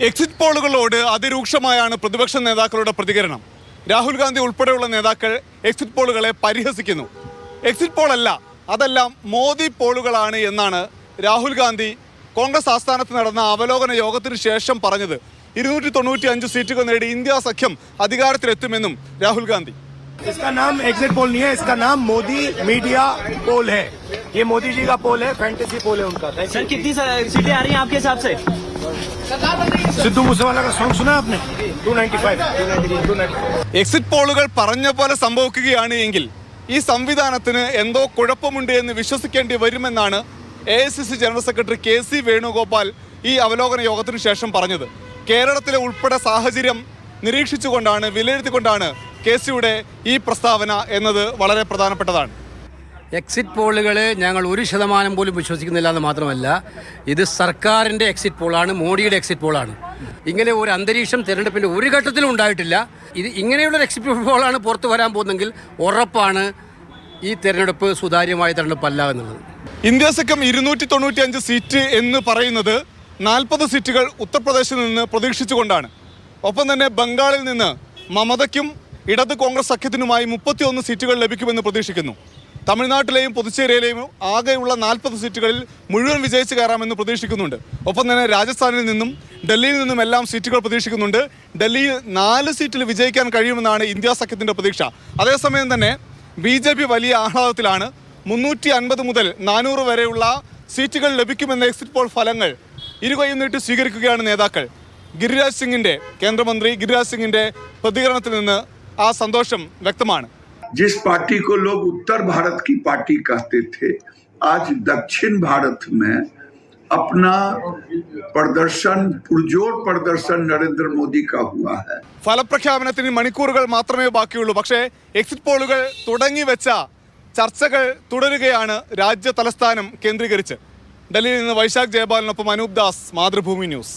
Exit പോളുകളോട് അതിരൂക്ഷമായാണ് പ്രതിപക്ഷ നേതാക്കളുടെ പ്രതികരണം രാഹുൽ ഗാന്ധി ഉൾപ്പെടെയുള്ള നേതാക്കൾ എക്സിറ്റ് പോളുകളെ പരിഹസിക്കുന്നു എക്സിറ്റ് പോൾ അല്ല അതെല്ലാം മോദി പോളുകളാണ് എന്നാണ് രാഹുൽ ഗാന്ധി കോൺഗ്രസ് ആസ്ഥാനത്ത് നടന്ന അവലോകന യോഗത്തിന് ശേഷം പറഞ്ഞത് ഇരുന്നൂറ്റി തൊണ്ണൂറ്റി അഞ്ച് സീറ്റുകൾ നേടി ഇന്ത്യ സഖ്യം അധികാരത്തിലെത്തുമെന്നും രാഹുൽ ഗാന്ധി इसका नाम एग्जिट पोल नहीं है इसका नाम मोदी मीडिया पोल है ये मोदी जी का पोल है फैंटेसी पोल है उनका Thank सर कितनी सा- सीटें आ रही हैं आपके हिसाब से സിദ്ധു മുസവാലയുടെ സോങ് സുനാ ആപ്നെ ടു എക്സിറ്റ് പോളുകൾ പറഞ്ഞ പോലെ സംഭവിക്കുകയാണ് എങ്കിൽ ഈ സംവിധാനത്തിന് എന്തോ കുഴപ്പമുണ്ട് എന്ന് വിശ്വസിക്കേണ്ടി വരുമെന്നാണ് A C C general secretary K C Venugopal ഈ അവലോകന യോഗത്തിന് ശേഷം പറഞ്ഞത്. കേരളത്തിലെ ഉൾപ്പെടെ സാഹചര്യം നിരീക്ഷിച്ചുകൊണ്ടാണ് വിലയിരുത്തിക്കൊണ്ടാണ് കെ സിയുടെ ഈ പ്രസ്താവന എന്നത് വളരെ പ്രധാനപ്പെട്ടതാണ്. എക്സിറ്റ് പോളുകൾ ഞങ്ങൾ ഒരു ശതമാനം പോലും വിശ്വസിക്കുന്നില്ല എന്ന് മാത്രമല്ല ഇത് സർക്കാരിന്റെ എക്സിറ്റ് പോളാണ് മോഡിയുടെ എക്സിറ്റ് പോളാണ് ഇങ്ങനെ ഒരു അന്തരീക്ഷം തിരഞ്ഞെടുപ്പിന്റെ ഒരു ഘട്ടത്തിലും ഉണ്ടായിട്ടില്ല. ഇത് ഇങ്ങനെയുള്ള എക്സിറ്റ് പോളാണ് പുറത്തു വരാൻ പോകുന്നതെങ്കിൽ ഉറപ്പാണ് ഈ തിരഞ്ഞെടുപ്പ് സുതാര്യമായ തിരഞ്ഞെടുപ്പല്ല എന്നുള്ളത്. ഇന്ത്യ സഖ്യം ഇരുന്നൂറ്റി തൊണ്ണൂറ്റി അഞ്ച് സീറ്റ് എന്ന് പറയുന്നത് നാൽപ്പത് സീറ്റുകൾ ഉത്തർപ്രദേശിൽ നിന്ന് പ്രതീക്ഷിച്ചുകൊണ്ടാണ്. ഒപ്പം തന്നെ ബംഗാളിൽ നിന്ന് മമതയ്ക്കും ഇടത് കോൺഗ്രസ് സഖ്യത്തിനുമായി മുപ്പത്തിയൊന്ന് സീറ്റുകൾ ലഭിക്കുമെന്ന് പ്രതീക്ഷിക്കുന്നു. തമിഴ്നാട്ടിലെയും പുതുച്ചേരിയിലെയും ആകെയുള്ള നാൽപ്പത് സീറ്റുകളിൽ മുഴുവൻ വിജയിച്ച് കയറാമെന്ന് പ്രതീക്ഷിക്കുന്നുണ്ട്. ഒപ്പം തന്നെ രാജസ്ഥാനിൽ നിന്നും ഡൽഹിയിൽ നിന്നും എല്ലാം സീറ്റുകൾ പ്രതീക്ഷിക്കുന്നുണ്ട്. ഡൽഹിയിൽ നാല് സീറ്റിൽ വിജയിക്കാൻ കഴിയുമെന്നാണ് ഇന്ത്യ സഖ്യത്തിന്റെ പ്രതീക്ഷ. അതേസമയം തന്നെ ബി ജെ പി വലിയ ആഹ്ലാദത്തിലാണ്. മുന്നൂറ്റി അൻപത് മുതൽ നാനൂറ് വരെയുള്ള സീറ്റുകൾ ലഭിക്കുമെന്ന എക്സിറ്റ് പോൾ ഫലങ്ങൾ ഇരുകൈയും നീട്ടി സ്വീകരിക്കുകയാണ് നേതാക്കൾ. ഗിരിരാജ് സിംഗിന്റെ കേന്ദ്രമന്ത്രി ഗിരിരാജ് സിംഗിന്റെ പ്രതികരണത്തിൽ നിന്ന് ആ സന്തോഷം വ്യക്തമാണ്. जिस पार्टी को लोग उत्तर भारत की पार्टी कहते थे आज दक्षिण भारत में अपना प्रदर्शन पुरजोर प्रदर्शन नरेंद्र मोदी का हुआ है ഫലപ്രഖ്യാപനത്തിന് മണിക്കൂറുകൾ മാത്രമേ ബാക്കിയുള്ളൂ പക്ഷേ എക്സിറ്റ് പോളുകൾ തുടങ്ങി വെച്ച ചർച്ചകൾ തുടരുകയാണ് രാജ്യ തലസ്ഥാനം കേന്ദ്രീകരിച്ച് ഡൽഹിയിൽ നിന്ന് വൈശാഖ് ജയപാലിനൊപ്പം അനൂപ് ദാസ് മാതൃഭൂമി ന്യൂസ്